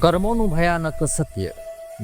કર્મોનું ભયાનક સત્ય.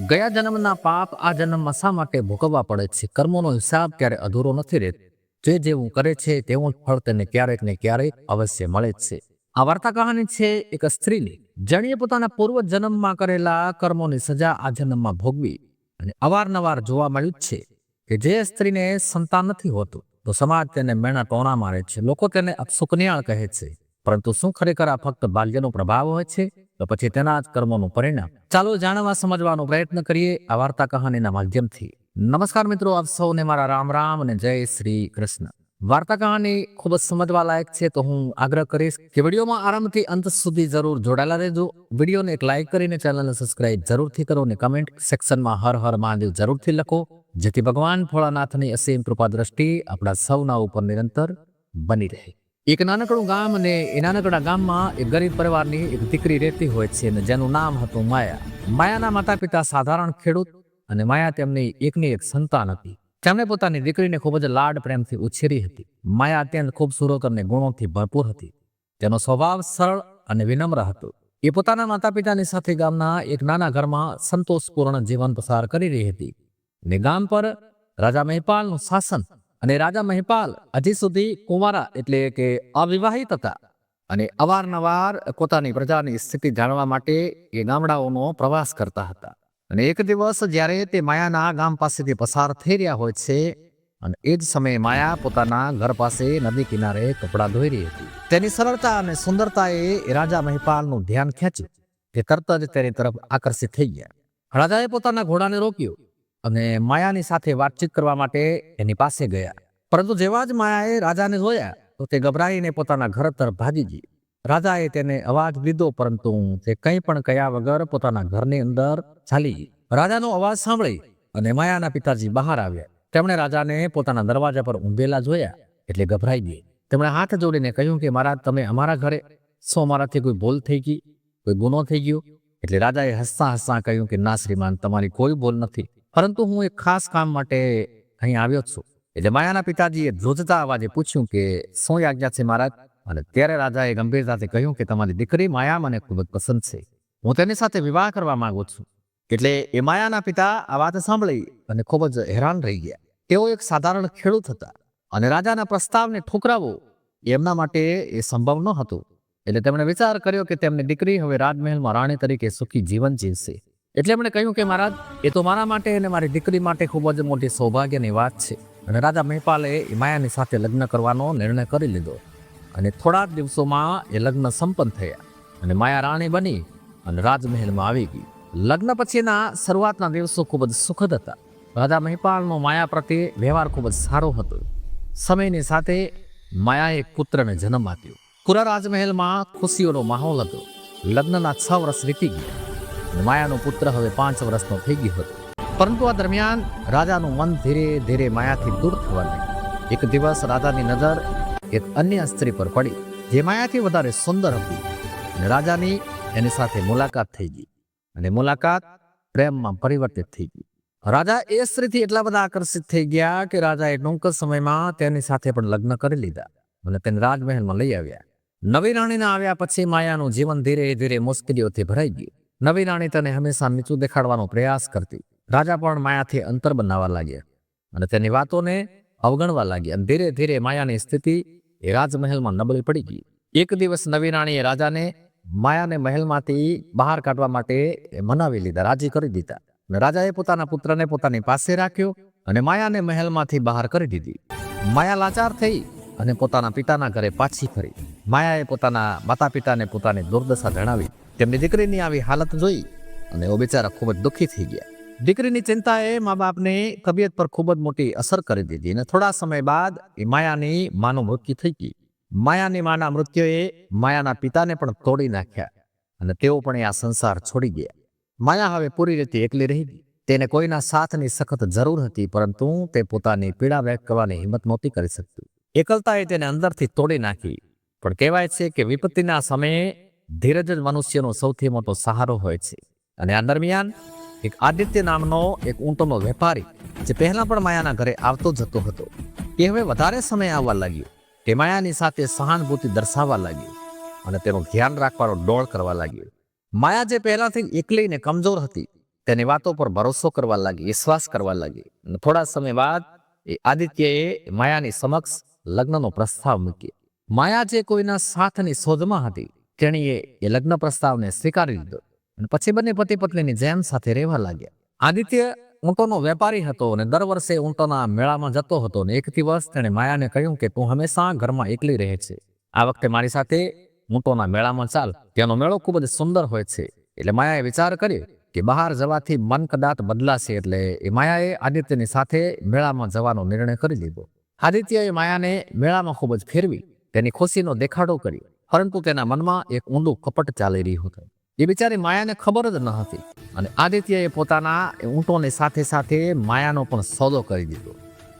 ગયા જન્મના પાપ આ જન્મમાં શા માટે ભોગવવા પડે છે? કર્મોનો હિસાબ ક્યારે અધૂરો નથી રહેતો. જે જેવું કરે છે તેવું ફળ તેને ક્યારેક ને ક્યારેક અવશ્ય મળે જ છે. આ વાર્તા કહાની છે એક સ્ત્રીની. જેણીએ પોતાના પૂર્વ જન્મમાં કરેલા કર્મોની સજા આ જન્મમાં ભોગવી અને અવારનવાર જોવા મળ્યું છે કે જે સ્ત્રીને સંતાન નથી હોતું, તો સમાજ તેને મેણા ટોણા મારે છે. લોકો તેને અપસુકન્યાળ કહે છે. પરંતુ શું ખરેખર આ ફક્ત બાલ્યનો પ્રભાવ હોય છે? તો પછી તેના જ કર્મોનું પરિણામ. ચાલો જાણવા સમજવાનો પ્રયત્ન કરીએ આ વાર્તા કહાનીના માધ્યમથી. નમસ્કાર મિત્રો, આપ સૌને મારા રામ રામ અને જય શ્રી કૃષ્ણ. વાર્તા કહાની ખૂબ જ સમજવા લાયક છે તો હું આગ્રહ કરીશ કે વિડીયોમાં આરંભથી અંત સુધી જરૂર જોડાયેલા રહેજો. વિડીયોને એક લાઇક કરીને ચેનલને સબસ્ક્રાઇબ જરૂરથી કરો અને કમેન્ટ સેક્શનમાં હર હર મહાદેવ જરૂરથી લખો. જેથી ભગવાન ભોળાનાથની અસીમ કૃપા દ્રષ્ટિ આપણા સૌના ઉપર નિરંતર બની રહે. એક નાનકડું ગામ અને એ નાનકડા ગામમાં એક ગરીબ પરિવારની એક દીકરી રહેતી હોય છે અને જેનું નામ હતું માયા. માયાના માતા પિતા સાધારણ ખેડૂત અને માયા તેમની એકની એક સંતાન હતી. તેમણે પોતાની દીકરીને ખૂબ જ લાડ પ્રેમથી ઉછેરી હતી. માયા અત્યંત ખૂબસૂરત અને ગુણોથી ભરપૂર હતી. તેનો સ્વભાવ સરળ અને વિનમ્ર હતો. એ પોતાના માતા પિતાની સાથે ગામના એક નાના ઘરમાં સંતોષપૂર્ણ જીવન પસાર કરી રહી હતી. ને ગામ પર રાજા મહેપાલનું શાસન અને રાજા મહિપાલ હજી સુધી કુંવારા એટલે કે અવિવાહિત હતા. અને અવારનવાર પોતાની પ્રજાની સ્થિતિ જાણવા માટે એ ગામડાઓનો પ્રવાસ કરતા હતા. અને એક દિવસ જ્યારે તે માયાના ગામ પાસેથી પસાર થઈ રહ્યા હોય છે, અને એ જ સમયે માયા પોતાના ઘર પાસે નદી કિનારે કપડાં ધોઈ રહી હતી. તેની સરળતા અને સુંદરતાએ રાજા મહિપાલનું ધ્યાન ખેંચ્યું. તે તરત જ તેની તરફ આકર્ષિત થઈ ગયા. રાજાએ પોતાના ઘોડાને રોક્યો. અને માયાની સાથે વાતચીત કરવા માટે એની પાસે ગયા. પરંતુ જેવા જ માયાએ રાજાને જોયા, તો તે ગભરાઈને પોતાના ઘર તરફ ભાગી ગઈ. રાજાએ તેને અવાજ લીધો પરંતુ તે કંઈ પણ કયા વગર પોતાના ઘરની અંદર ચાલી ગઈ. રાજાનો અવાજ સાંભળી અને માયાના પિતાજી બહાર આવ્યા. તેમણે રાજાને પોતાના દરવાજા પર ઊંભેલા જોયા એટલે ગભરાઈ ગઈ. તેમણે હાથ જોડીને કહ્યું કે, મહારાજ, તમે અમારા ઘરે શું અમારાથી કોઈ ભૂલ થઈ ગઈ? કોઈ ગુનો થઈ ગયો? એટલે રાજાએ હસતા હસતા કહ્યું કે, ના, શ્રીમાન, તમારી કોઈ ભૂલ નથી. પરંતુ હું એક ખાસ કામ માટે અહીં આવ્યો છું. એટલે માયાના પિતાજીએ ધ્રુજતા અવાજે પૂછ્યું કે, શું આજ્ઞા છે મહારાજ? અને ત્યારે રાજાએ ગંભીરતાથી કહ્યું કે, તમારી દીકરી માયા મને ખૂબ જ પસંદ છે. હું તેની સાથે વિવાહ કરવા માંગુ છું. એટલે એ માયાના પિતા આ વાત સાંભળી અને ખૂબ જ હેરાન રહી ગયા. તેઓ એક સાધારણ ખેડૂત હતા અને રાજાના પ્રસ્તાવને ઠુકરાવો એમના માટે એ સંભવ ન હતું. એટલે તેમણે વિચાર કર્યો કે તેમની દીકરી હવે રાજમહેલમાં રાણી તરીકે સુખી જીવન જીવશે. એટલે એમણે કહ્યું કે, મહારાજ, એ તો મારા માટે અને મારી દીકરી માટે ખૂબ જ મોટી સૌભાગ્યની વાત છે. અને રાજા મહેપાલે માયાની સાથે લગ્ન કરવાનો નિર્ણય કરી લીધો. અને થોડા જ દિવસોમાં એ લગ્ન સંપન્ન થયા અને માયા રાણી બની અને રાજમહેલમાં આવી ગઈ. લગ્ન પછીના શરૂઆતના દિવસો ખૂબ જ સુખદ હતા. રાજા મહિપાલનો માયા પ્રત્યે વ્યવહાર ખૂબ જ સારો હતો. સમયની સાથે માયાએ પુત્રને જન્મ આપ્યો. પૂરા રાજમહેલમાં ખુશીઓનો માહોલ હતો. લગ્નના છ વર્ષ વીતી ગયા. માયાનો પુત્ર હવે પાંચ વર્ષનો થઈ ગયો હતો. પરંતુ આ દરમિયાન રાજાનું મન ધીરે ધીરે માયાથી દૂર થવા લાગ્યું. એક દિવસ રાજાની નજર એક અન્ય સ્ત્રી પર પડી, જે માયાથી વધારે સુંદર હતી. અને રાજાની એની સાથે મુલાકાત થઈ ગઈ. અને મુલાકાત પ્રેમમાં પરિવર્તિત થઈ ગઈ. રાજા એ સ્ત્રીથી એટલા બધા આકર્ષિત થઈ ગયા કે રાજાએ ટૂંક સમયમાં તેની સાથે પણ લગ્ન કરી લીધા અને તેને રાજમહેલમાં લઈ આવ્યા. નવી રાણીના આવ્યા પછી માયાનું જીવન ધીરે ધીરે મુશ્કેલીઓથી ભરાઈ ગયું. નવી રાણી તને હંમેશા નીચું દેખાડવાનો પ્રયાસ કરતી. રાજા પણ માયાથી અંતર બનાવવા લાગ્યા અને તેની વાતોને અવગણવા લાગ્યા અને ધીરે ધીરે માયાની સ્થિતિ એ રાજમહેલમાં નબળી પડી ગઈ. એક દિવસ નવી રાણીએ રાજાને માયાને મહેલમાંથી બહાર કાઢવા માટે મનાવી લીધા, રાજી કરી દીધા અને રાજાએ પોતાના પુત્રને પોતાની પાસે રાખ્યો અને માયાને મહેલમાંથી બહાર કરી દીધી. માયા લાચાર થઈ અને પોતાના પિતાના ઘરે પાછી ફરી. માયાએ પોતાના માતા પિતાને પોતાની દુર્દશા જણાવી તેમની દીકરીની આવી હાલત જોઈ અને એ બિચારા ખૂબ જ દુઃખી થઈ ગયા. દીકરીની ચિંતાએ મા બાપની તબિયત પર ખૂબ જ મોટી અસર કરી દીધી અને થોડા સમય બાદ એ માયાની માનું મૃત્યુ થઈ ગઈ. માયાની માના મૃત્યુએ માયાના પિતાને પણ તોડી નાખ્યા અને તેઓ પણ આ સંસાર છોડી ગયા. માયા હવે પૂરી રીતે એકલી રહી ગઈ. તેને કોઈના સાથની સખત જરૂર હતી, પરંતુ તે પોતાની પીડા વ્યક્ત કરવાની હિંમત નહોતી કરી શકતી. એકલતાએ તેને અંદરથી તોડી નાખી. પણ કહેવાય છે કે વિપત્તિના સમયે ધીરજ જ મનુષ્યનો સૌથી મોટો સહારો હોય છે. અને આ દરમિયાન એક આદિત્ય નામનો એક ઊંટનો વેપારી, જે પહેલા પણ માયાના ઘરે આવતો જતો હતો એ હવે વધારે સમય આવવા લાગ્યો. તે માયાની સાથે સહાનુભૂતિ દર્શાવવા લાગ્યો અને તેનું ધ્યાન રાખવાનો ડોળ કરવા લાગ્યો. માયા જે પહેલાથી એકલી ને કમજોર હતી, તેની વાતો પર ભરોસો કરવા લાગી, વિશ્વાસ કરવા લાગી. અને થોડા સમય બાદ એ આદિત્યએ માયાની સમક્ષ લગ્નનો પ્રસ્તાવ મૂક્યો. માયા જે કોઈના સાથની શોધમાં હતી તેણીએ એ લગ્ન પ્રસ્તાવને સ્વીકારી લીધો અને પછી બંને પતિ પત્નીની જેમ સાથે રહેવા લાગ્યા. આદિત્ય ઊંટોનો વેપારી હતો અને દર વર્ષે ઊંટોના મેળામાં જતો હતો અને એક દિવસ તેણે માયાને કહ્યું કે, તું હંમેશા ઘરમાં એકલી રહે છે. આ વખતે મારી સાથે ઊંટોના મેળામાં ચાલ. ત્યાંનો મેળો ખૂબ જ સુંદર હોય છે. એટલે માયાએ વિચાર કર્યો કે બહાર જવાથી મન કદાચ બદલાશે એટલે એ માયાએ આદિત્યની સાથે મેળામાં જવાનો નિર્ણય કરી લીધો. આદિત્યએ માયાને મેળામાં ખૂબ જ ફેરવી તેની ખુશીનો દેખાડો કર્યો. પરંતુ તેના મનમાં એક ઊંડું કપટ ચાલી રહ્યું હતું. એ બિચારી માયાને ખબર જ ન હતી અને આદિત્યએ પોતાના ઊંટોની સાથે સાથે માયાનો પણ સોદો કરી દીધો.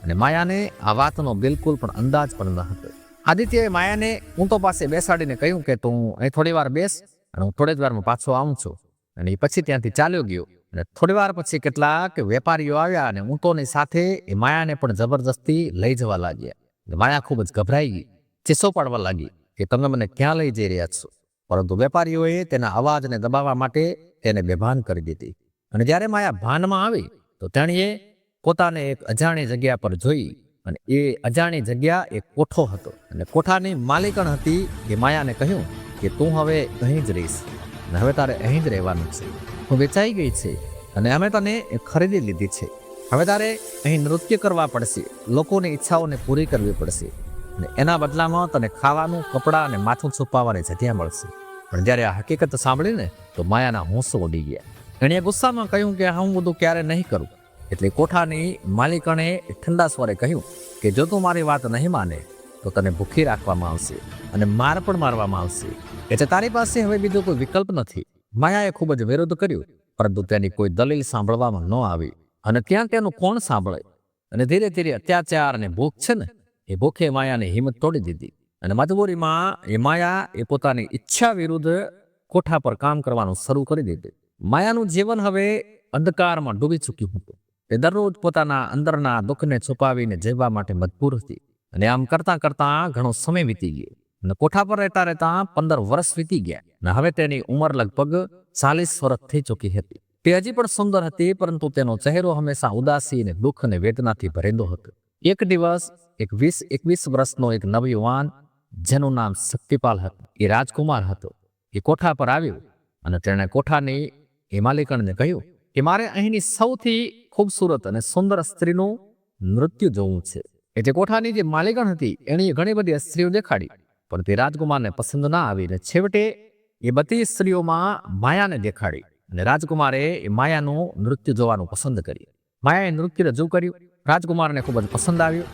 અને માયાને આ વાતનો બિલકુલ પણ અંદાજ પણ ન હતો. આદિત્યએ માયાને ઊંટો પાસે બેસાડીને કહ્યું કે તું અહીં થોડી વાર બેસ અને હું થોડી જ વારમાં પાછો આવું છું. અને એ પછી ત્યાંથી ચાલ્યો ગયો. અને થોડી વાર પછી કેટલાક વેપારીઓ આવ્યા અને ઊંટોની સાથે એ માયાને પણ જબરજસ્તી લઈ જવા લાગ્યા. માયા ખૂબ જ ગભરાઈ ગઈ, ચીસો પાડવા લાગી. કે તમે મને ક્યાં લઈ જઈ રહ્યા છો? પરંતુ વેપારીઓએ તેના અવાજને દબાવવા માટે તેને બેભાન કરી દીધી. અને જ્યારે માયા ભાનમાં આવી, તો તેણીએ પોતાને એક અજાણી જગ્યા પર જોઈ અને એ અજાણી જગ્યા એક કોઠો હતો. અને કોઠાની માલિકણ હતી એ માયાને કહ્યું કે તું હવે અહીં જ રહીશ અને હવે તારે અહીં જ રહેવાનું છે. હું વેચાઈ ગઈ છે અને અમે તને ખરીદી લીધી છે. હવે તારે અહીં નૃત્ય કરવા પડશે. લોકોની ઈચ્છાઓને પૂરી કરવી પડશે. અને એના બદલામાં તને ખાવાનું, કપડાં અને માથું છુપાવવાની જગ્યા મળશે. પણ જ્યારે આ હકીકત સાંભળીને તો માયાના હોંસો ઉડી ગયા. એણે ગુસ્સામાં કહ્યું કે હું બધું ક્યારે નહીં કરું. એટલે કોઠાની માલિકણે ઠંડા સ્વરે કહ્યું કે જો તું મારી વાત નહીં માને, તો તને ભૂખી રાખવામાં આવશે અને માર પણ મારવામાં આવશે. એટલે તારી પાસે હવે બીજો કોઈ વિકલ્પ નથી. માયાએ ખૂબ જ વિરોધ કર્યો, પરંતુ તેની કોઈ દલીલ સાંભળવામાં ન આવી. અને ત્યાં તેનું કોણ સાંભળે? અને ધીરે ધીરે અત્યાચાર અને ભૂખ છે ને એ ભૂખે માયાની હિંમત તોડી દીધી અને મજબૂરીમાં એ માયા એ પોતાની ઈચ્છા વિરુદ્ધ કોઠા પર કામ કરવાનું શરૂ કરી દીધું માયાનું જીવન હવે અંધકારમાં ડૂબી ચૂક્યું હતું તે દરરોજ પોતાના અંદરના દુઃખને છુપાવીને જીવવા માટે મજબૂર હતી અને આમ કરતાં કરતાં ઘણો સમય વીતી ગયો અને કોઠા પર રહેતા રહેતા પંદર વર્ષ વીતી ગયા અને હવે તેની ઉંમર લગભગ ચાલીસ વર્ષ થઈ ચૂકી હતી તે હજી પણ સુંદર હતી પરંતુ તેનો ચહેરો હંમેશા ઉદાસી અને દુઃખ અને વેદનાથી ભરેલો હતો એક દિવસ એક વીસ એકવીસ વર્ષનો એક નવયુવાન જેનું નામ શક્તિપાલ હતું. એ રાજકુમાર હતો. એ કોઠા પર આવ્યો અને તેણે કોઠાની એ માલિકણને કહ્યું કે મારે અહીંની સૌથી ખૂબસૂરત અને સુંદર સ્ત્રીનું નૃત્ય જોવું છે. એટલે કોઠાની જે માલિકણ હતી એણે ઘણી બધી સ્ત્રીઓ દેખાડી, પણ તે રાજકુમારને પસંદ ના આવી અને છેવટે એ બધી સ્ત્રીઓમાં માયાને દેખાડી અને રાજકુમારે એ માયાનું નૃત્ય જોવાનું પસંદ કર્યું. માયાએ નૃત્ય રજૂ કર્યું. રાજકુમારને ખૂબ જ પસંદ આવ્યું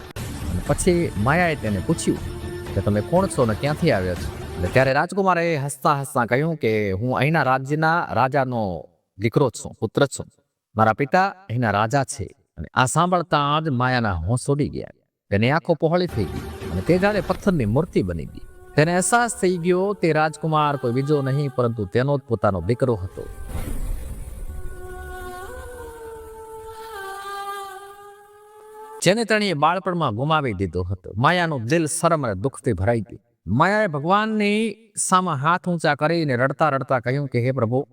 અને પછી માયાએ તેને પૂછ્યું કે તમે કોણ છો ને ક્યાંથી આવ્યા છો? એટલે ત્યારે રાજકુમારે હસતા હસતા કહ્યું કે હું અહીંના રાજ્યના રાજાનો દીકરો છું, પુત્ર છું. મારા પિતા અહીંના રાજા છે અને આ સાંભળતા જ માયાના હોંશ ઉડી ગયા. તેની આંખો પહોળી થઈ ગઈ અને તે જાણે પથ્થરની મૂર્તિ બની ગઈ, તેને અહેસાસ થઈ ગયો તે રાજકુમાર કોઈ બીજો નહીં, પરંતુ તેનો જ પોતાનો દીકરો હતો. જેને તેણીએ બાળપણમાં ગુમાવી દીધો હતો. માયાનું દિલ શરમ અને દુઃખથી ભરાઈ ગયું. માયાએ ભગવાનની સામે હાથ ઊંચા કરીને રડતા રડતા કહ્યું કે, હે પ્રભુ,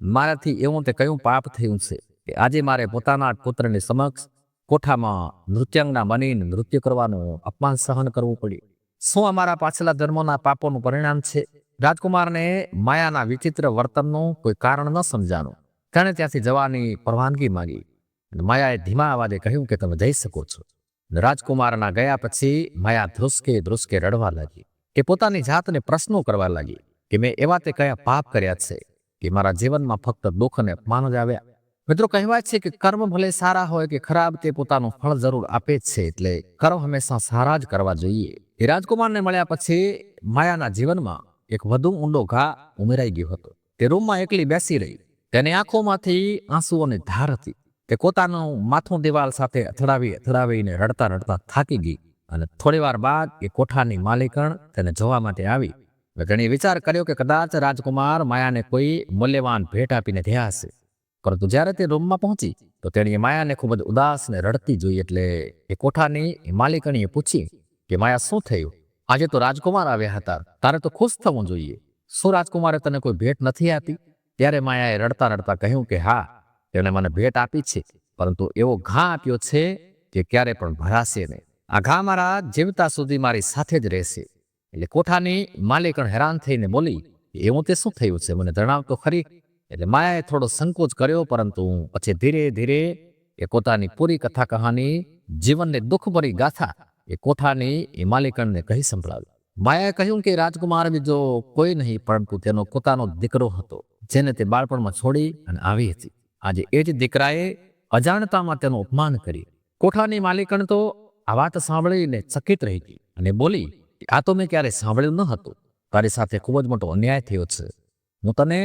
મારાથી એવું તે કયું પાપ થયું છે કે આજે મારે પોતાના પુત્રની સમક્ષ કોઠામાં નૃત્યાંગના બનીને નૃત્ય કરવાનું અપમાન સહન કરવું પડ્યું. શું અમારા પાછલા જન્મોના પાપોનું પરિણામ છે? રાજકુમારને માયાના વિચિત્ર વર્તનનું કોઈ કારણ ન સમજાણું. તેણે ત્યાંથી જવાની પરવાનગી માંગી. માયાએ ધીમા અવાજે કહ્યું કે, તમે જઈ શકો છો. રાજકુમારના ગયા પછી માયા ધ્રુસકે ધ્રુસકે રડવા લાગી કે પોતાની જાતને પ્રશ્નો કરવા લાગી કે મેં એવા તે કયા પાપ કર્યા છે કે મારા જીવનમાં ફક્ત દુઃખ અને અપમાન જ આવ્યા. મિત્રો, કહેવાય છે કે કર્મ ભલે સારા હોય કે ખરાબ, તે પોતાનું ફળ જરૂર આપે જ છે એટલે કર્મ હંમેશા સારા જ કરવા જોઈએ. એ રાજકુમારને મળ્યા પછી માયાના જીવનમાં એક વધુ ઊંડો ઘા ઉમેરાઈ ગયો હતો. તે રૂમમાં એકલી બેસી રહી. તેની આંખોમાંથી આંસુઓની ધાર હતી. તે પોતાનું માથું દિવાલ સાથે અથડાવી, અથડાવીને રડતા રડતા થાકી ગઈ અને થોડી વાર બાદ એ કોઠાની માલિકણ તેને જોવા માટે આવી. તેણે વિચાર કર્યો કે કદાચ રાજકુમાર માયાને કોઈ મૂલ્યવાન ભેટ આપીને થયા હશે. પરંતુ જ્યારે તે રૂમમાં પહોંચી, તો તેણીએ માયાને ખૂબ જ ઉદાસ ને રડતી જોઈ એટલે એ કોઠાની માલિકણીએ પૂછી કે, માયા, શું થયું? આજે તો રાજકુમાર આવ્યા હતા. તારે તો ખુશ થવું જોઈએ. શું રાજકુમારે તને કોઈ ભેટ નથી આપી? ત્યારે માયાએ રડતા રડતા કહ્યું કે, હા તેણે મને ભેટ આપી છે. પરંતુ એવો ઘા આપ્યો છે કે ક્યારે પણ ભરાશે નહીં. આ ઘા મારા જીવતા સુધી મારી સાથે જ રહેશે. એટલે કોઠાની માલિકણ હેરાન થઈને બોલી, એવું તે શું થયું છે? મને જણાવ તો ખરી. એટલે માયાએ થોડો સંકોચ કર્યો, પરંતુ પછી ધીરે ધીરે એ પોતાની પૂરી કથા કહાની, જીવનને દુઃખભરી ગાથા એ કોઠાની એ માલિકણને કહી સંભળાવી. માયાએ કહ્યું કે, રાજકુમાર બીજો કોઈ નહીં, પરંતુ તેનો પોતાનો દીકરો હતો, જેને તે બાળપણમાં છોડી અને આવી હતી. આજે એ જ દીકરાએ અજાણતામાં તેનું અપમાન કરી કોઠાની માલિકણ તો આ વાત સાંભળીને ચકિત રહી ગઈ અને બોલી, આ તો મેં ક્યારેય સાંભળ્યું ન હતું. તારી સાથે ખૂબ જ મોટો અન્યાય થયો છે. હું તને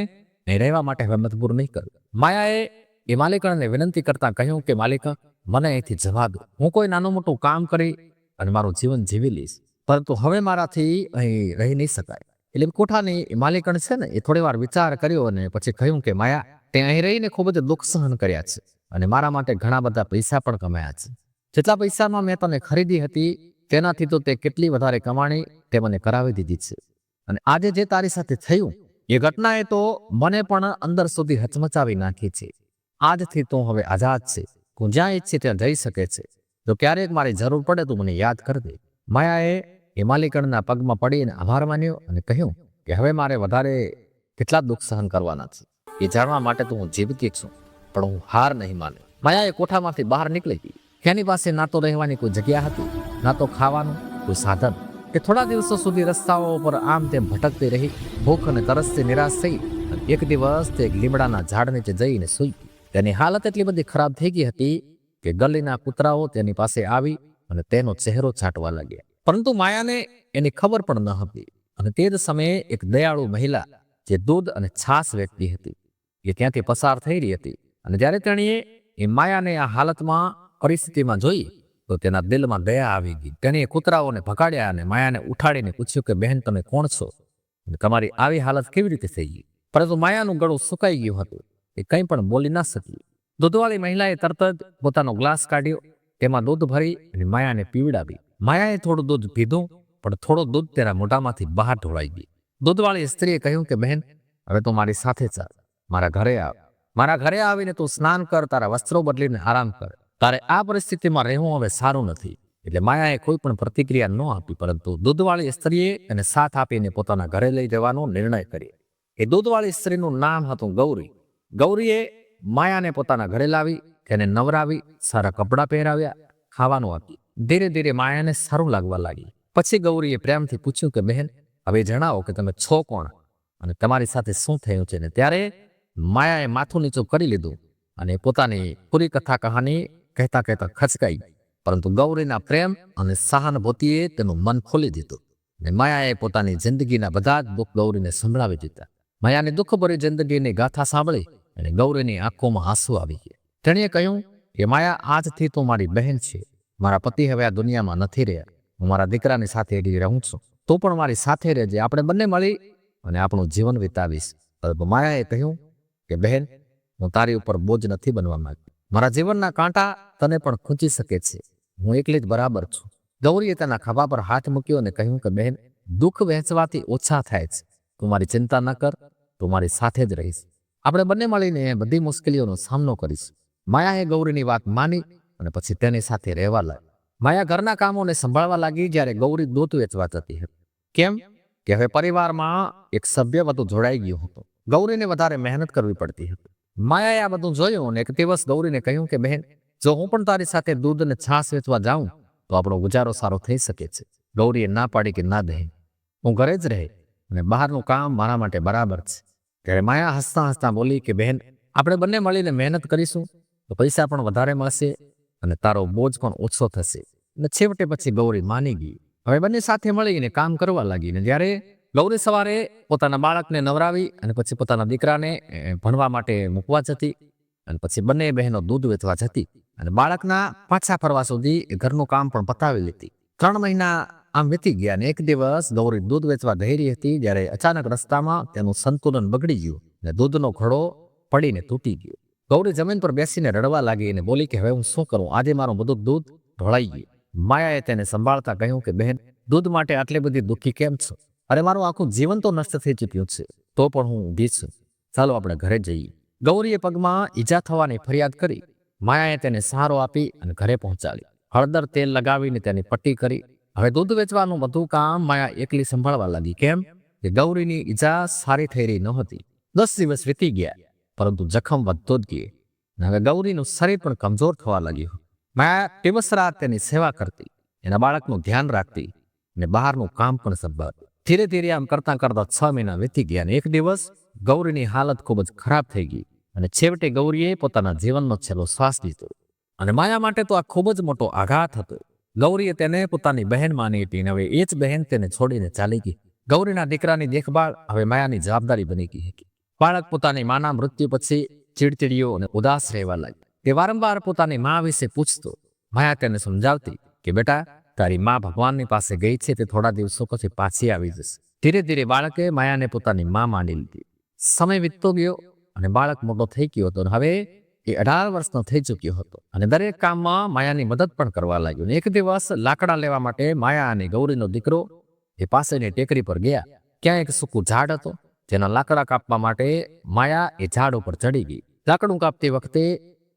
અહીં રહેવા માટે હવે મજબૂર નહીં કરું. માયાએ એ માલિકણને વિનંતી કરતા કહ્યું કે, માલિક, મને અહીંથી જવા દો. હું કોઈ નાનું મોટું કામ કરી અને મારું જીવન જીવી લઈશ. પરંતુ હવે મારાથી અહીં રહી નહીં શકાય. એટલે કોઠાની માલિકણ છે ને, એ થોડી વાર વિચાર કર્યો અને પછી કહ્યું કે, માયા તે અહીં રહીને ખૂબ જ દુઃખ સહન કર્યા છે અને મારા માટે ઘણા બધા પૈસા પણ કમાયા છે. જેટલા પૈસામાં મેં તને ખરીદી હતી, તેનાથી તો તે કેટલી વધારે કમાણી તે મને કરાવી દીધી છે. અને આજે જે તારી સાથે થયું, એ ઘટનાએ તો મને પણ અંદર સુધી હચમચાવી નાખી છે. આજથી તું હવે આઝાદ છે. તું જ્યાં ઈચ્છે ત્યાં જઈ શકે છે. જો ક્યારેક મારી જરૂર પડે તો મને યાદ કરી દે. માયાએ હિમાલીકણના પગમાં પડીને આભાર માન્યો અને કહ્યું કે હવે મારે વધારે કેટલા દુઃખ સહન કરવાના છે. એ જાણવા માટે તો હું જીવતી છું, પણ હું હાર નહીં માને માયાએ કોઠામાંથી બહાર નીકળી ગઈ. એની પાસે ના તો રહેવાની કોઈ જગ્યા હતી, ના તો ખાવાનું, કોઈ સાધન. એ થોડા દિવસો સુધી રસ્તાઓ પર આમ તેમ ભટકતી રહી, ભૂખ અને તરસથી નિરાશ થઈ એક દિવસ તે એક લીમડાના ઝાડ નીચે જઈને સૂઈ ગઈ. તેની હાલત એટલી બધી ખરાબ થઈ ગઈ હતી કે ગલીના કૂતરાઓ તેની પાસે આવી અને તેનો ચહેરો છાંટવા લાગ્યા. પરંતુ માયાને એની ખબર પણ ન હતી અને તે જ સમયે એક દયાળુ મહિલા, જે દૂધ અને છાશ વેચતી હતી એ ત્યાંથી પસાર થઈ રહી હતી. અને જ્યારે તેણીએ એ માયાને આ હાલતમાં પરિસ્થિતિમાં જોઈ, તો તેના દિલમાં દયા આવી ગઈ. તેણે એ કૂતરાઓને ભગાડ્યા અને માયાને ઉઠાડીને પૂછ્યું કે, બહેન, તમે કોણ છો? તમારી આવી હાલત કેવી રીતે થઈ ગઈ? પરંતુ માયાનું ગળું સુકાઈ ગયું હતું. એ કંઈ પણ બોલી ના શકી દૂધવાળી મહિલાએ તરત જ પોતાનો ગ્લાસ કાઢ્યો, તેમાં દૂધ ભરી અને માયાને પીવડાવી. માયાએ થોડું દૂધ પીધું, પણ થોડું દૂધ તેના મોઢામાંથી બહાર ઢોળાઈ ગઈ દૂધવાળી સ્ત્રીએ કહ્યું કે, બહેન, હવે તો મારી સાથે ચાલ. મારા ઘરે આવ. મારા ઘરે આવીને તું સ્નાન કર, તારા વસ્ત્રો બદલીને આરામ કર. તારે આ પરિસ્થિતિમાં રહેવું હવે સારું નથી. એટલે માયાએ કોઈ પણ પ્રતિક્રિયા ન આપી, પરંતુ દૂધવાળી સ્ત્રીએ એને સાથ આપીને પોતાના ઘરે લઈ જવાનો નિર્ણય કર્યો. એ દૂધવાળી સ્ત્રીનું નામ હતું ગૌરી. ગૌરીએ માયાને પોતાના ઘરે લાવી, તેને નવરાવી, સારા કપડાં પહેરાવ્યા, ખાવાનું આપ્યું. ધીરે ધીરે માયાને સારું લાગવા લાગી પછી ગૌરીએ પ્રેમથી પૂછ્યું કે, બહેન, હવે જણાવો કે તમે છો કોણ? અને તમારી સાથે શું થયું છે? ને ત્યારે માયાએ માથું નીચું કરી લીધું અને પોતાની પૂરી કથા કહાની કહેતા કહેતા ખચકાઈ પરંતુ ગૌરીના પ્રેમ અને સહાનુભૂતિએ તેનું મન ખોલી દીધું અને માયાએ પોતાની જિંદગીના બધા જ દુઃખ ગૌરીને સંભળાવી દીધા. માયાની દુઃખભરી જિંદગીની ગાથા સાંભળી અને ગૌરીની આંખોમાં આંસુ આવી ગયા. તેણીએ કહ્યું કે, માયા, આજથી તું મારી બહેન છે. મારા પતિ હવે આ દુનિયામાં નથી રહ્યા. હું મારા દીકરાની સાથે એડી રહું છું. તું પણ મારી સાથે રહેજે. આપણે બંને મળી અને આપણું જીવન વિતાવીશ. માયાએ કહ્યું કે બહેન, હું તારી ઉપર બોજ નથી બનવા માંગતી. મારા જીવનના કાંટા તને પણ ખૂંચી શકે છે. હું એકલી જ બરાબર છું. ગૌરીએ તેના ખભા પર હાથ મૂક્યો અને કહ્યું કે બહેન, દુઃખ વહેંચવાથી ઓછા થાય છે. તું મારી ચિંતા ન કર, તું મારી સાથે જ રહીશ. આપણે બંને મળીને બધી મુશ્કેલીઓનો સામનો કરીશું. માયાએ ગૌરીની વાત માની અને પછી તેની સાથે રહેવા લાગી માયા ઘરના કામોને સંભાળવા લાગી જ્યારે ગૌરી દૂધ વેચવા જતી હતી. કેમ? કે હવે પરિવારમાં એક સભ્ય વધુ જોડાઈ ગયું હતું. ગૌરીને વધારે મહેનત કરવી પડતી હતી. માયાએ આ બધું જોયું અને એક દિવસ ગૌરીને કહ્યું કે, બહેન, જો હું પણ તારી સાથે દૂધ અને છાશ વેચવા જાઉં, તો આપણો ગુજારો સારો થઈ શકે છે. ગૌરીએ ના પાડી કે, ના દહે હું ઘરે જ રહે અને બહારનું કામ મારા માટે બરાબર છે. ત્યારે માયા હસતા હસતા બોલી કે, બહેન, આપણે બંને મળીને મહેનત કરીશું, તો પૈસા પણ વધારે મળશે અને તારો બોજ પણ ઓછો થશે. અને છેવટે પછી ગૌરી માની ગઈ. હવે બંને સાથે મળીને કામ કરવા લાગી ને જ્યારે ગૌરી સવારે પોતાના બાળકને નવરાવી અને પછી પોતાના દીકરાને ભણવા માટે મૂકવા જતી અને પછી બંને બહેનો દૂધ વેચવા જતી અને બાળકના પાછા ફરવા સુધી ઘરનું કામ પણ પતાવી લીધી. ત્રણ મહિના આમ વીતી ગયા અને એક દિવસ ગૌરી દૂધ વેચવા રહી હતી જ્યારે અચાનક રસ્તામાં તેનું સંતુલન બગડી ગયું અને દૂધનો ઘડો પડીને તૂટી ગયો. ગૌરી જમીન પર બેસીને રડવા લાગી અને બોલી કે, હવે હું શું કરું? આજે મારું બધું દૂધ ઢોળાઈ ગયું. માયાએ તેને સંભાળતા કહ્યું કે, બહેન, દૂધ માટે આટલી બધી દુઃખી કેમ છો? અરે, મારું આખું જીવન તો નષ્ટ થઈ ચૂક્યું છે. તો પણ હું ઊભી છું. ચાલો આપણે ઘરે જઈએ. ગૌરીએ પગમાં ઈજા થવાની ફરિયાદ કરી. માયાએ તેને સહારો આપી અને ઘરે પહોંચાડી. હળદર તેલ લગાવીને તેની પટ્ટી કરી. હવે દૂધ વેચવાનું બધું કામ માયા એકલી સંભાળવા લાગી. કેમ? કે ગૌરીની ઈજા સારી થઈ રહી નહોતી દસ દિવસ વીતી ગયા, પરંતુ જખમ વધતો જ ગયે. હવે ગૌરીનું શરીર પણ કમજોર થવા લાગ્યું. માયા દિવસ રાત તેની સેવા કરતી, એના બાળકનું ધ્યાન રાખતી અને બહારનું કામ પણ સંભાળતી. ધીરે ધીરે આમ કરતા કરતા છ મહિના વીતી ગયા અને એક દિવસ ગૌરીની હાલત ખૂબ જ ખરાબ થઈ ગઈ. અને છેવટે ગૌરીએ પોતાના જીવનનો છેલ્લો શ્વાસ લીધો. અને માયા માટે તો આ ખૂબ જ મોટો આઘાત હતો. ગૌરીએ તેને પોતાની બહેન માની હતી અને હવે એ જ બહેન તેને છોડીને ચાલી ગઈ. ગૌરીના દીકરાની દેખભાળ હવે માયાની જવાબદારી બની ગઈ હતી. બાળક પોતાની માના મૃત્યુ પછી ચીડચીડીઓ અને ઉદાસ રહેવા લાગ્યો. તે વારંવાર પોતાની મા વિશે પૂછતો. માયા તેને સમજાવતી કે, બેટા તારી મા ભગવાનની પાસે ગઈ છે તે થોડા દિવસો પછી પાછી આવી જશે. ધીરે ધીરે બાળકે માયાને પોતાની મા માની લીધી. સમય વીતતો ગયો અને બાળક મોટો થઈ ગયો હતો હવે એ અઢાર વર્ષનો થઈ ચૂક્યો હતો. અને દરેક કામમાં માયાની મદદ પણ કરવા લાગ્યો એક દિવસ લાકડા લેવા માટે માયા અને ગૌરીનો દીકરો એ પાસેની ટેકરી પર ગયા. ક્યાં એક સૂકું ઝાડ હતો. જેના લાકડા કાપવા માટે માયા એ ઝાડ ઉપર ચડી ગઈ. લાકડું કાપતી વખતે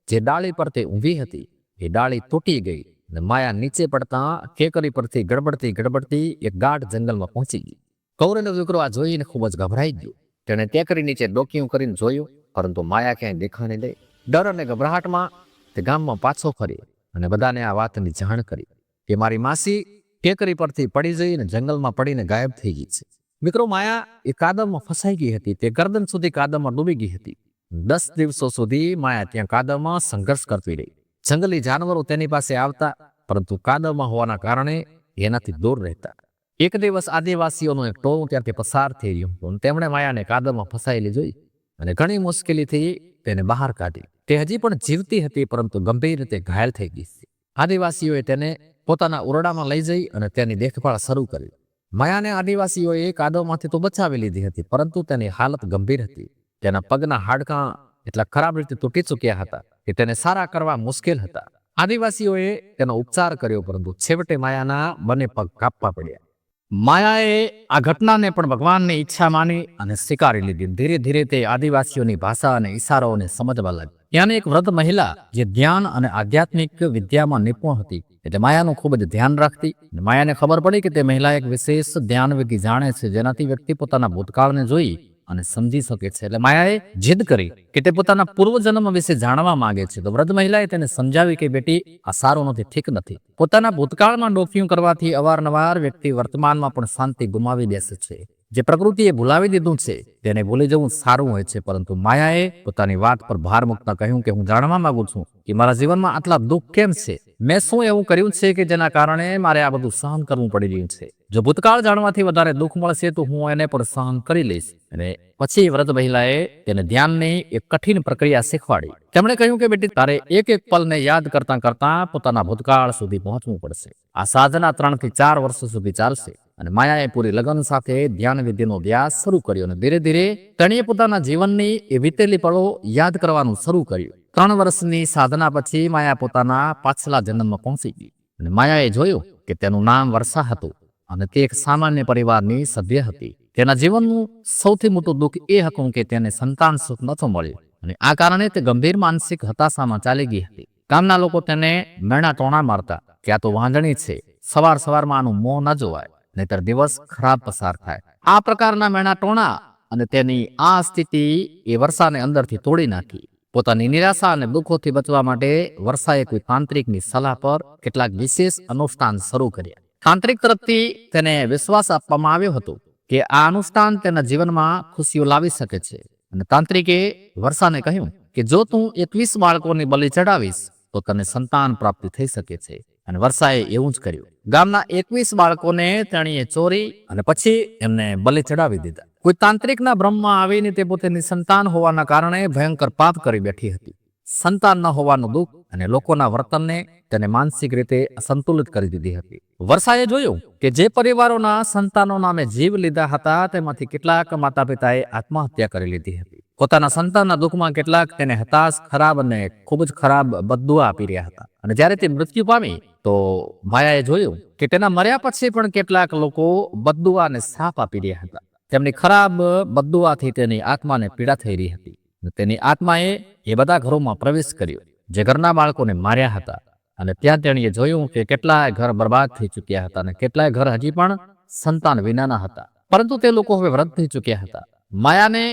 જે ડાળી પર તે ઊભી હતી, એ ડાળી તૂટી ગઈ. માયા નીચે પડતા કેકરી પરથી ગડબડતી ગડબડતી એક ગાઢ જંગલમાં પહોંચી ગઈ. કૌરવનો દીકરો આ જોઈને ખૂબ જ ગભરાઈ ગયો. તેણે ટેકરી નીચે ડોકિયું કરીને જોયું, પરંતુ માયા ક્યાંય દેખાને દે ડર અને ગભરાટમાં તે ગામમાં પાછો ફરી અને બધાને આ વાતની જાણ કરી કે મારી માસી ટેકરી પરથી પડી જઈ અને જંગલમાં પડીને ગાયબ થઈ ગઈ છે. મિત્રો, માયા એ કાદવમાં ફસાઈ ગઈ હતી. તે ગરદન સુધી કાદવમાં ડૂબી ગઈ હતી. દસ દિવસો સુધી માયા ત્યાં કાદવમાં સંઘર્ષ કરતી રહી. જંગલી જાનવરો તેની પાસે આવતા, પરંતુ કાદવમાં હોવાના કારણે એનાથી દૂર રહેતા. એક દિવસ આદિવાસીઓનું એક ટોળું ત્યાંથી પસાર થઈ રહ્યું હતું તેમણે માયાને કાદવમાં ફસાયેલી જોઈ અને ઘણી મુશ્કેલીથી તેને બહાર કાઢી. તે હજી પણ જીવતી હતી, પરંતુ ગંભીર રીતે ઘાયલ થઈ ગઈ આદિવાસીઓએ તેને પોતાના ઓરડામાં લઈ જઈ અને તેની દેખભાળ શરૂ કરી. માયાને આદિવાસીઓએ કાદવમાંથી તો બચાવી લીધી હતી, પરંતુ તેની હાલત ગંભીર હતી. તેના પગના હાડકાં એટલા ખરાબ રીતે તૂટી ચૂક્યા હતા કે તેને સારા કરવા મુશ્કેલ હતા. આદિવાસીઓએ તેનો ઉપચાર કર્યો, પરંતુ છેવટે માયાના બંને પગ કાપવા પડ્યા. માયાએ આ ઘટનાને પણ ભગવાનની ઈચ્છા માની અને સ્વીકારી લીધી. ધીરે ધીરે તે આદિવાસીઓની ભાષા અને ઈશારાઓને સમજવા લાગી ત્યાંની એક વૃદ્ધ મહિલા, જે ધ્યાન અને આધ્યાત્મિક વિદ્યામાં નિપુણ હતી, એટલે માયાનું ખૂબ જ ધ્યાન રાખતી માયાને ખબર પડી કે તે મહિલા એક વિશેષ ધ્યાન વિધિ જાણે છે, જેનાથી વ્યક્તિ પોતાના ભૂતકાળને જોઈ અને સમજી શકે છે. એટલે માયાએ જીદ કરી કે તે પોતાના પૂર્વજન્મ વિશે જાણવા માંગે છે. તો વૃદ્ધ મહિલાએ તેને સમજાવી કે, બેટી, આ સારું નથી, ઠીક નથી. પોતાના ભૂતકાળમાં ડોક્યું કરવાથી અવારનવાર વ્યક્તિ વર્તમાનમાં પણ શાંતિ ગુમાવી બેસે છે. જે પ્રકૃતિએ ભૂલાવી દીધું છે, તેને ભૂલી જવું સારું હોય છે, પરંતુ માયાએ પોતાની વાત પર ભાર મૂકતા કહ્યું કે હું જાણવા માંગુ છું કે મારા જીવનમાં આટલા દુઃખ કેમ છે? મેં શું એવું કર્યું છે કે જેના કારણે મારે આ બધું સહન કરવું પડી રહ્યું છે? જો ભૂતકાળ જાણવાથી વધારે દુઃખ મળશે તો હું એને પણ સહન કરી લઈશ. અને પછી વ્રત મહિલાએ તેને ધ્યાનની એક કઠિન પ્રક્રિયા શીખવાડી. તેમણે કહ્યું કે બેટી, તારે એક એક પલને યાદ કરતા કરતા પોતાના ભૂતકાળ સુધી પહોંચવું પડશે. આ સાધના ત્રણથી ચાર વર્ષ સુધી ચાલશે. અને માયાએ પૂરી લગન સાથે ધ્યાન વિધિનો અભ્યાસ શરૂ કર્યો અને ધીરે ધીરે તેણીએ પોતાના જીવનની એ વીતેલી પળો યાદ કરવાનું શરૂ કર્યું. ત્રણ વર્ષની સાધના પછી માયા પોતાના પાછલા જન્મમાં પહોંચી ગઈ અને માયાએ જોયું કે તેનું નામ વર્ષા હતું અને તે એક સામાન્ય પરિવારની સભ્ય હતી. તેના જીવનનું સૌથી મોટું દુઃખ એ હતું કે તેને સંતાન સુખ નહોતું મળ્યું અને આ કારણે તે ગંભીર માનસિક હતાશામાં ચાલી ગઈ હતી. ગામના લોકો તેને મેણા ટોણા મારતા કે આ તો વાંધણી છે. સવાર સવારમાં આનું મોં ન જોવાય. નહીતર દિવસ ખરાબ પસાર થાય. આ પ્રકારના મેણા ટોણા અને તેની આ સ્થિતિ એ વર્ષાને અંદરથી તોડી નાખી. પોતાની નિરાશા અને દુઃખોથી બચવા માટે વર્ષાએ કોઈ તાંત્રિકની સલાહ પર કેટલાક વિશેષ અનુષ્ઠાન શરૂ કર્યા. તાંત્રિક તરફથી તેને વિશ્વાસ આપવામાં આવ્યો હતો કે આ અનુષ્ઠાન તેના જીવનમાં ખુશીઓ લાવી શકે છે. અને તાંત્રિકે વર્ષાને કહ્યું કે જો તું એકવીસ બાળકોની બલિ ચડાવીશ તો તને સંતાન પ્રાપ્તિ થઈ શકે છે. અને વર્ષાએ એવું જ કર્યું. ગામના એકવીસ બાળકોને તેણીએ ચોરી અને પછી એમને બલિ ચડાવી દીધા. કોઈ તાંત્રિકના બ્રહ્મમાં આવીને તે પોતાની સંતાન હોવાના કારણે ભયંકર પાપ કરી બેઠી હતી. સંતાન ન હોવાનું દુઃખ અને લોકોના વર્તનને તેને માનસિક રીતે સંતુલિત કરી દીધી હતી. વર્ષાએ જોયું કે જે પરિવારોના સંતાનો નામે જીવ લીધા હતા તેમાંથી કેટલાક માતા પિતાએ આત્મહત્યા કરી લીધી હતી. પોતાના સંતાનના દુઃખમાં કેટલાક તેને હતાશ, ખરાબ અને ખૂબ જ ખરાબ બદુઆ આપી રહ્યા હતા. અને જ્યારે તે મૃત્યુ પામી, તો માયાએ જોયું કે તેના મર્યા પછી પણ કેટલાક લોકો બદુઆ અને સાપ આપી રહ્યા હતા. તેમની ખરાબ બદુઆથી તેની આત્માને પીડા થઈ રહી હતી. તેની આત્માએ એ બધા ઘરોમાં પ્રવેશ કર્યો, જે ઘરના બાળકોને માર્યા હતા. અને ત્યાં તેણીએ જોયું કે કેટલાય ઘર બરબાદ થઈ ચૂક્યા હતા અને કેટલાય ઘર હજી પણ સંતાન વિનાના હતા. પરંતુ તે લોકો હવે વ્રત થઈ ચૂક્યા હતા. માયાને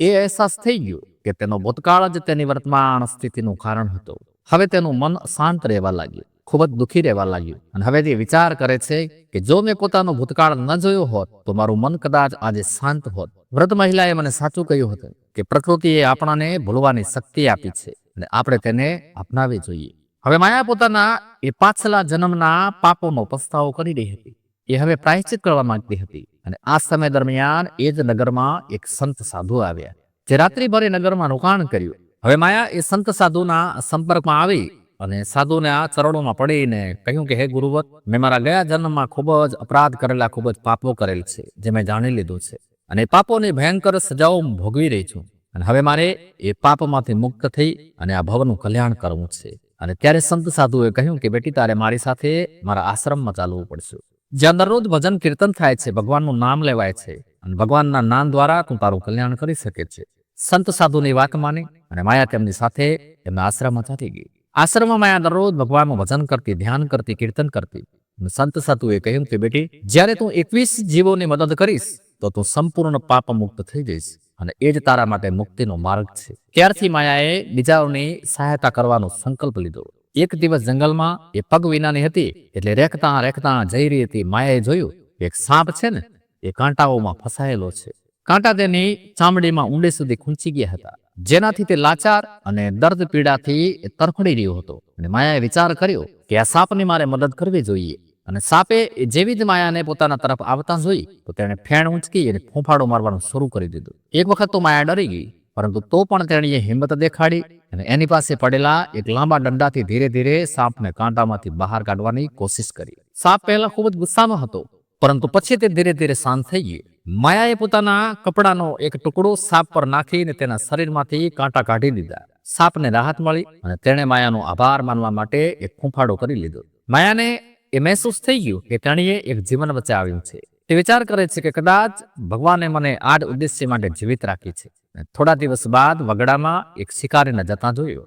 એ અહેસાસ થઈ ગયો કે તેનો ભૂતકાળ જ તેની વર્તમાન સ્થિતિનું કારણ હતું. હવે તેનું મન શાંત રહેવા લાગ્યું, ખૂબ જ દુઃખી રહેવા લાગ્યું અને હવે તે વિચાર કરે છે કે જો મેં પોતાનો ભૂતકાળ ન જોયો હોત, તો મારું મન કદાચ આજે શાંત હોત. વ્રત મહિલાએ મને સાચું કહ્યું હતું કે પ્રકૃતિએ આપણાને ભૂલવાની શક્તિ આપી છે અને આપણે તેને અપનાવવી જોઈએ. હવે માયા પોતાના એ પાછલા જન્મના પાપોનો પસ્તાવો કરી રહી હતી. એ હવે પ્રાયશ્ચિત કરવા માંગતી હતી. અને આ સમય દરમિયાન એ જ નગરમાં એક સંત સાધુ આવ્યા. જે રાત્રિભરે નગરમાં રોકાણ કર્યું. હવે માયા એ સંત સાધુના સંપર્કમાં આવી અને સાધુને આ ચરણોમાં પડીને કહ્યું કે, હે ગુરુવત, મેં મારા ગયા જન્મમાં ખૂબ જ અપરાધ કરેલા ખૂબ જ પાપો કરેલ છે, જે મેં જાણી લીધું છે. અને પાપોની ભયંકર સજાઓ હું ભોગવી રહી છું. અને હવે મારે એ પાપમાંથી મુક્ત થઈ અને આ ભવનું કલ્યાણ કરવું છે. અને ત્યારે સંત સાધુએ કહ્યું કે, બેટી, તારે મારી સાથે મારા આશ્રમમાં ચાલવું પડશે. જ્યાં દરરોજ ભજન કીર્તન થાય છે, ભગવાનનું નામ લેવાય છે અને ભગવાનના નામ દ્વારા તું તારું કલ્યાણ કરી શકે છે. સંત સાધુની વાત માની અને માયા તેમની સાથે એમના આશ્રમમાં ચાલી ગઈ. આશ્રમમાં માયા દરરોજ ભગવાનનું ભજન કરતી, ધ્યાન કરતી, કીર્તન કરતી. સંત સાધુએ કહ્યું કે, બેટી, જ્યારે તું એકવીસ જીવોની મદદ કરીશ, તો તું સંપૂર્ણ પાપ મુક્ત થઈ જઈશ અને એ જ તારા માટે મુક્તિનો માર્ગ છે. ત્યારથી માયાએ બીજાઓની સહાયતા કરવાનો સંકલ્પ લીધો. એક દિવસ જંગલમાં એ પગ વિનાની હતી, એટલે રેખતા રેખતા જઈ રહી હતી માયાએ જોયું, એક સાપ છે ને, એ કાંટાઓમાં ફસાયેલો છે. કાંટા તેની ચામડીમાં ઊંડે સુધી ખૂંચી ગયા હતા. જેનાથી તે લાચાર અને દર્દ પીડાથી એ તરફડી રહ્યો હતો. અને માયાએ વિચાર કર્યો કે આ સાપની મારે મદદ કરવી જોઈએ. અને સાપે એ જેવી જ માયાને પોતાના તરફ આવતા જોઈ, તો તેણે ફેણ ઊંચકી અને ફૂંફાડો મારવાનું શરૂ કરી દીધું. એક વખત તો માયા ડરી ગઈ. પરંતુ તો પણ તેણીએ હિંમત દેખાડી અને એની પાસે પડેલા એક લાંબા દંડાથી ધીરે ધીરે સાપને કાંટામાંથી બહાર કાઢવાની કોશિશ કરી. સાપ પહેલા ખૂબ જ ગુસ્સામાં હતો, પરંતુ પછી તે ધીરે ધીરે શાંત થઈ ગઈ માયાએ પોતાના કપડાનો એક ટુકડો સાપ પર નાખીને તેના શરીરમાંથી કાંટા કાઢી દીધા સાપને રાહત મળી અને તેણે માયાનો આભાર માનવા માટે એક ફૂંફાડો કરી લીધો. માયાને એ મહેસૂસ થઈ ગયું કે તેણીએ એક જીવન બચાવ્યું છે. તે વિચાર કરે છે કે કદાચ ભગવાને મને આ ઉદ્દેશ્ય માટે જીવિત રાખી છે. થોડા દિવસ બાદ વગડામાં એક શિકારીને જતા જોયો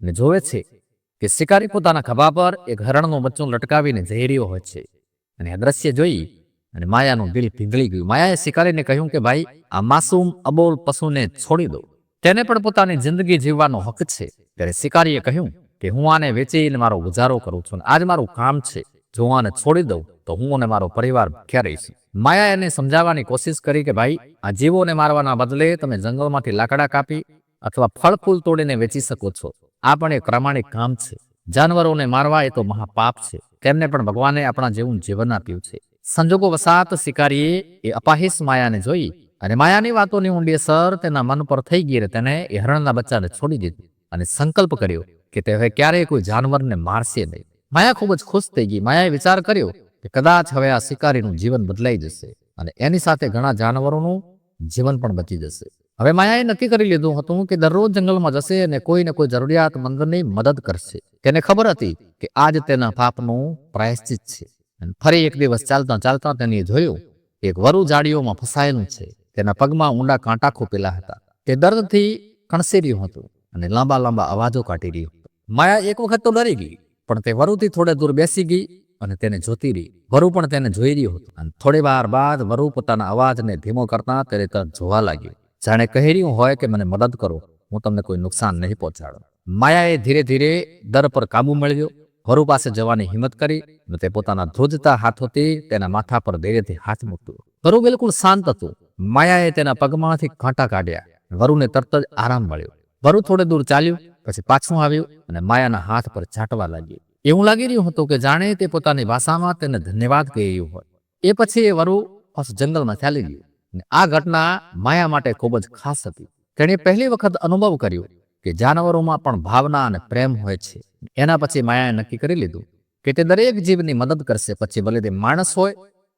ને જોવે છે કે શિકારી પોતાના ખભા પર એક હરણનું બચ્ચું લટકાવીને જઈ રહ્યો હોય છે. અને આ દ્રશ્ય જોઈ અને માયાનું દિલ પીંગળી ગયું. માયાએ શિકારીને કહ્યું કે, ભાઈ, આ માસૂમ અબોલ પશુને છોડી દો. તેને પણ પોતાની જિંદગી જીવવાનો હક છે. ત્યારે શિકારીએ કહ્યું કે, હું આને વેચીને મારો ગુજારો કરું છું આજ મારું કામ છે. જો આને છોડી દઉં તો હું અને મારો પરિવાર ભૂખ્યા રહીશું. માયા એને સમજાવવાની કોશિશ કરી કે ભાઈ, આ જીવોને મારવાના બદલે તમે જંગલમાંથી લાકડા કાપી અથવા ફળ ફૂલ તોડીને વેચી શકો છો. આ પણ એક પ્રામાણિક કામ છે. જાનવરોને મારવા એ તો મહાપાપ છે. તેમને પણ ભગવાને આપણા જેવું જીવન આપ્યું છે. સંજોગો વસાત શિકારીએ એ અપાહિસ માયાને જોઈ અને માયાની વાતોની ઊંડી અસર તેના મન પર થઈ ગઈ તેને એ હરણના બચ્ચાને છોડી દીધું અને સંકલ્પ કર્યો કે તે હવે ક્યારેય કોઈ જાનવરને મારશે નહીં. માયા ખૂબ જ ખુશ થઈ ગઈ. માયાએ વિચાર કર્યો કે કદાચ હવે આ શિકારીનું જીવન બદલાઈ જશે અને એની સાથે ઘણા જાનવરોનું જીવન પણ બચી જશે. હવે માયાએ નક્કી કરી લીધું હતું કે દરરોજ જંગલમાં જશે અને કોઈ ને કોઈ જરૂરિયાતમંદની મદદ કરશે. તેને ખબર હતી કે આજ તેના પાપનું પ્રાયશ્ચિત છે. અને ફરી એક દિવસ ચાલતા ચાલતા તેને જોયું એક વરુ જાડીઓમાં ફસાયેલું છે. તેના પગમાં ઊંડા કાંટા ખોપેલા હતા. તે દર્દથી કણસી રહ્યું હતું અને લાંબા લાંબા અવાજો કાઢી રહ્યું માયા એક વખત તો ડરી ગઈ, પણ તે વરુથી થોડે દૂર બેસી ગઈ અને તેને જોતી રહી. વરુ પણ તેને જોઈ રહ્યું હતું. અને થોડી વાર બાદ વરુ પોતાના અવાજને ધીમો કરતા તેને તરત જોવા લાગ્યું. જાણે કહી રહ્યું હોય કે મને મદદ કરો. હું તમને કોઈ નુકસાન નહીં પહોંચાડો. માયાએ ધીરે ધીરે દર પર કાબુ મેળવ્યો વરુ પાસે જવાની હિંમત કરી અને તે પોતાના ધ્રુજતા હાથોથી તેના માથા પર ધીરેથી હાથ મૂક્યો. વરુ બિલકુલ શાંત હતું. માયાએ તેના પગમાંથી કાંટા કાઢ્યા. વરુને તરત જ આરામ મળ્યો. વરુ થોડે દૂર ચાલ્યું, પછી પાછું આવ્યું અને માયાના હાથ પર ચાટવા લાગ્યું. એવું લાગી રહ્યું હતું કે જાણે તે પોતાની ભાષામાં તેને ધન્યવાદ કહી રહ્યું હોય. એ પછી એ વરુ જંગલમાં ચાલી ગયું આ ઘટના માયા માટે ખૂબ જ ખાસ હતી. તેણે પહેલી વખત અનુભવ કર્યો કે જાનવરોમાં પણ ભાવના અને પ્રેમ હોય છે. એના પછી માયાએ નક્કી કરી લીધું કે તે દરેક જીવની મદદ કરશે. પછી ભલે તે માણસ હોય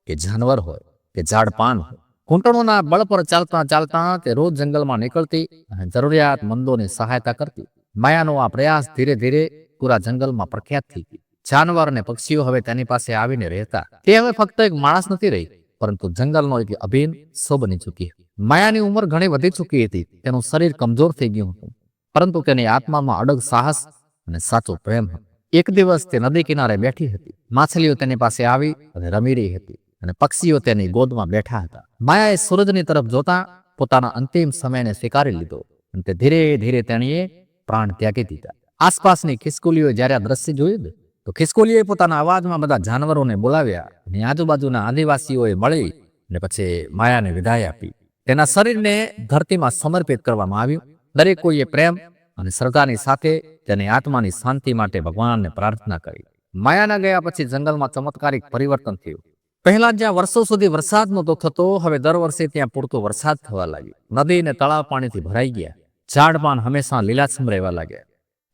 કે જાનવર હોય, કે ઝાડ પાન હોય, ઘૂંટણોના બળ પર ચાલતા ચાલતા તે રોજ જંગલમાં નીકળતી અને જરૂરિયાતમંદોની સહાયતા કરતી. માયાનો આ પ્રયાસ ધીરે ધીરે પૂરા જંગલમાં પ્રખ્યાત થઈ જાનવર અને પક્ષીઓ હવે તેની પાસે આવીને રહેતા. તે હવે ફક્ત એક માણસ નથી રહી, પરંતુ જંગલનો એક અભિન્ન સો બની ચૂકી માયાની ઉંમર ઘણી વધી ચૂકી હતી. તેનું શરીર કમજોર થઈ ગયું હતું. પરંતુ તેની આત્મામાં અડગ સાહસ અને સાચો પ્રેમ હતો. એક દિવસ તે નદી કિનારે બેઠી હતી. માછલીઓ તેની પાસે આવી અને રમી રહી હતી અને પક્ષીઓ તેની ગોદમાં બેઠા હતા. માયાએ સૂરજની તરફ જોતા પોતાના અંતિમ સમયને સ્વીકારી લીધો અને તે ધીરે ધીરે તેણીએ પ્રાણ ત્યાગી દીધા. આસપાસની ખિસકોલીઓ જ્યારે આ દ્રશ્ય જોયું ને, તો ખિસકોલીઓએ પોતાના અવાજમાં બધા જાનવરોને બોલાવ્યા અને આજુબાજુના આદિવાસીઓએ મળી અને પછી માયાને વિદાય આપી. તેના શરીરને ધરતીમાં સમર્પિત કરવામાં આવ્યું. દરેક કોઈએ પ્રેમ અને શ્રદ્ધાની સાથે તેની આત્માની શાંતિ માટે ભગવાનને પ્રાર્થના કરી. માયાના ગયા પછી જંગલમાં ચમત્કારિક પરિવર્તન થયું. પહેલા જ્યાં વર્ષો સુધી વરસાદ નહોતો થતો હવે દર વર્ષે ત્યાં પૂરતો વરસાદ થવા લાગ્યો. નદી અને તળાવ પાણીથી ભરાઈ ગયા. ઝાડપાન હંમેશા લીલાછમ રહેવા લાગ્યા.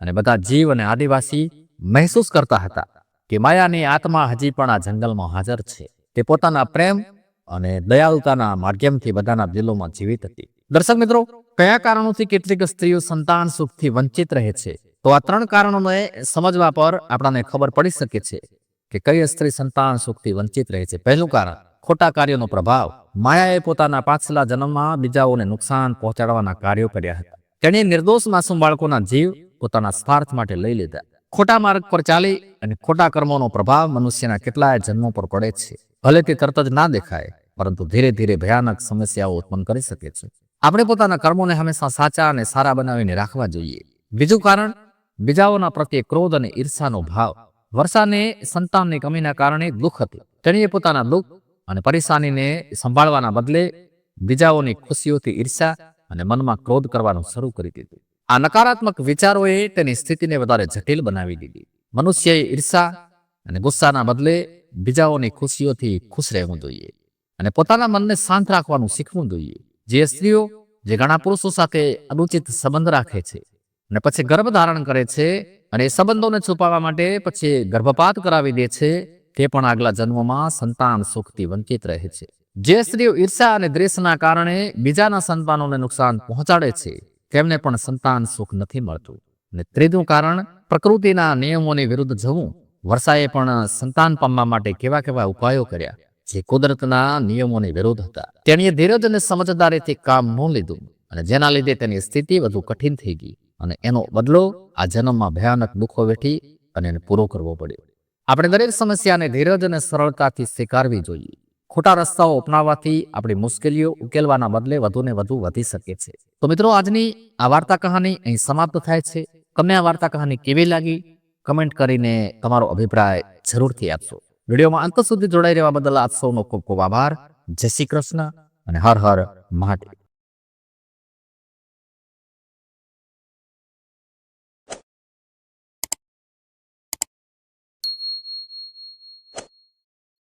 અને બધા જીવ અને આદિવાસી મહેસૂસ કરતા હતા કે માયાની આત્મા હજી પણ આ જંગલમાં હાજર છે. તે પોતાના પ્રેમ અને દયાળુતાના માધ્યમથી બધાના દિલોમાં જીવિત હતી. દર્શક મિત્રો, કયા કારણોથી કેટલીક સ્ત્રીઓ સંતાન સુખથી વંચિત રહે છે? તો આ ત્રણ કારણોને સમજવા પર આપણાને ખબર પડી શકે છે કે કઈ સ્ત્રી સંતાન સુખથી વંચિત રહે છે. પહેલું કારણ, ખોટા કાર્યોનો પ્રભાવ. માયાએ પોતાના પાછલા જન્મમાં બીજાઓને નુકસાન પહોંચાડવાના કાર્યો કર્યા હતા. તેણે નિર્દોષ માસૂમ બાળકોના જીવ પોતાના સ્વાર્થ માટે લઈ લીધા. ખોટા માર્ગ પર ચાલી અને ખોટા કર્મોનો પ્રભાવ મનુષ્યના કેટલાય જન્મો પર પડે છે. ભલે તે તરત જ ના દેખાય, પરંતુ ધીરે ધીરે ભયાનક સમસ્યાઓ ઉત્પન્ન કરી શકે છે. આપણે પોતાના કર્મોને હંમેશા સાચા અને સારા બનાવીને રાખવા જોઈએ. બીજું કારણ, બીજાઓના પ્રત્યે ક્રોધ અને ઈર્ષાનો ભાવ. વર્ષાને સંતાનની કમીના કારણે દુઃખ હતું. તેણીએ પોતાના દુઃખ અને પરેશાનીને સંભાળવાના બદલે બીજાઓની ખુશીઓથી ઈર્ષા અને મનમાં ક્રોધ કરવાનું શરૂ કરી દીધું. આ નકારાત્મક વિચારોએ તેની સ્થિતિને વધારે જટિલ બનાવી દીધી. મનુષ્યએ ઈર્ષા અને ગુસ્સાના બદલે બીજાઓની ખુશીઓથી ખુશ રહેવું જોઈએ અને પોતાના મનને શાંત રાખવાનું શીખવું જોઈએ. જે સ્ત્રીઓ, જે ઘણા પુરુષો સાથે અનુચિત સંબંધ રાખે છે અને પછી ગર્ભ ધારણ કરે છે અને એ સંબંધોને છુપાવવા માટે પછી ગર્ભપાત કરાવી દે છે, તે પણ આગલા જન્મમાં સંતાન સુખથી વંચિત રહે છે. જે સ્ત્રીઓ ઈર્ષા અને દ્વેષના કારણે બીજાના સંતાનોને નુકસાન પહોંચાડે છે તેમને પણ સંતાન સુખ નથી મળતું. અને ત્રીજું કારણ, પ્રકૃતિના નિયમોની વિરુદ્ધ જવું. વર્ષાએ પણ સંતાન પામવા માટે કેવા કેવા ઉપાયો કર્યા, જે કુદરતના નિયમોની વિરુદ્ધ હતા. તેણીએ ધીરજ અને સમજદારીથી કામ ન લીધું અને જેના લીધે તેની સ્થિતિ વધુ કઠિન થઈ ગઈ અને એનો બદલો આ જન્મમાં ભયાનક દુઃખો વેઠી અને એને પૂરો કરવો પડ્યો. આપણે દરેક સમસ્યાને ધીરજ અને સરળતાથી સ્વીકારવી જોઈએ. ખોટા રસ્તાઓ અપનાવવાથી આપણી મુશ્કેલીઓ ઉકેલવાના બદલે વધુને વધુ વધી શકે છે. તો મિત્રો, આજની આ વાર્તા કહાની અહીં સમાપ્ત થાય છે. તમને આ વાર્તા કહાની કેવી લાગી? કમેન્ટ કરીને તમારો અભિપ્રાય જરૂરથી આપશો. વિડીયોમાં અંત સુધી જોડાઈ રહેવા બદલ આપ સૌનો ખૂબ ખૂબ આભાર. જય શ્રી કૃષ્ણ અને હર હર મહાદેવ.